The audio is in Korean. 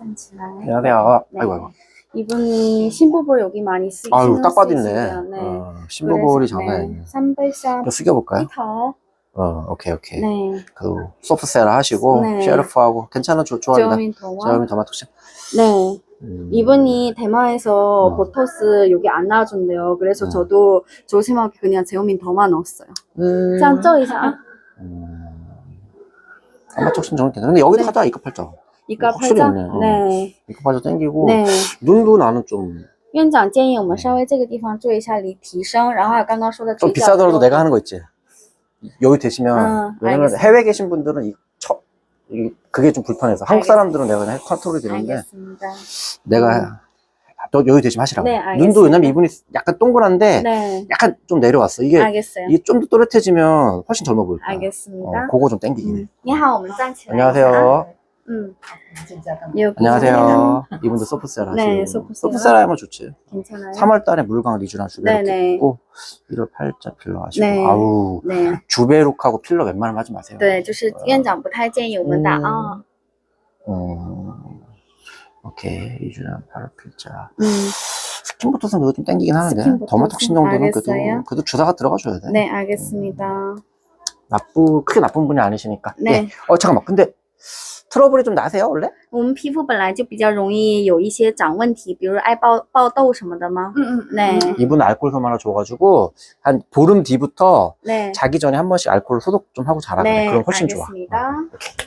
안녕하세요. 네. 아이고, 아이고. 이분이 신부볼 여기 많이 쓰, 아유, 딱 빠졌네. 네. 어, 신부볼이 장난 네, 아니네. 삼발샵. 이거 숙여볼까요? 어, 오케이, 오케이. 네. 그, 소프트셀 하시고, 네. 셰르프하고, 괜찮은 조, 조합이다. 저음인 도마. 저음인 네. 음. 이분이 대마에서 어. 보터스 여기 안 나와준대요. 그래서 음. 저도 조심하게 그냥 제오민 더만 넣었어요. 음. 짠, 쪄, 이상. 음. 아마 촉신 정도 괜찮은데 여기도 네. 하자, 이거 팔자. 이거 확실히 팔자. 있네. 어. 네. 이거 팔자 땡기고. 네. 눈도 나는 좀, 院长建议我们稍微这个地方做一下离提升，然后还有刚刚说的 좀 嘴角的 비싸더라도 肉 내가 하는 거 있지. 여기 되시면, 음, 왜냐면 알겠어요. 해외 계신 분들은 이, 처, 이, 그게 좀 불편해서. 한국 알겠어요. 사람들은 내가 그냥 컨트롤이 되는데, 알겠습니다. 내가, 또 여기 되시면 하시라고. 네, 알겠습니다. 눈도 왜냐면 이분이 약간 동그란데, 네. 약간 좀 내려왔어. 이게, 알겠어요. 이게 좀 더 또렷해지면 훨씬 젊어 보일 거야. 알겠습니다. 어, 그거 좀 땡기긴 해. 嗯，你好，我们站起来。 안녕하세요. 음, 진짜 깜짝 여기 안녕하세요. 이분도 소프트셀 하시고. 네, 소프트셀. 소프트셀 하면 좋지. 괜찮아요. 3월 달에 물광 리주랑 주베룩 네네. 있고 1월 팔자 필러 하시고. 네. 아우, 네， 주베룩하고 필러 웬만하면 하지 마세요. 对，就是院长不太建议我们打啊。 음, 오케이. 리주랑 팔 필자. 嗯， 스킨부터선 그거 좀 땡기긴 하는데. 스킨부터선? 더마톡신 정도는 알겠어요. 그래도, 그래도 주사가 들어가줘야 돼. 네, 알겠습니다. 나쁘, 크게 나쁜 분이 아니시니까. 네. 예. 어, 잠깐만. 근데 트러블이 좀 나세요, 원래? 我们皮肤本来就比较容易有一些长问题，比如爱爆爆痘什么的吗？ 응, 응. 네, 이분 알코올솜 하나 줘가지고 한 보름 뒤부터 네, 자기 전에 한 번씩 알코올 소독 좀 하고 자라 그래. 네, 그럼 훨씬 좋아. 알겠습니다. 어, 이렇게.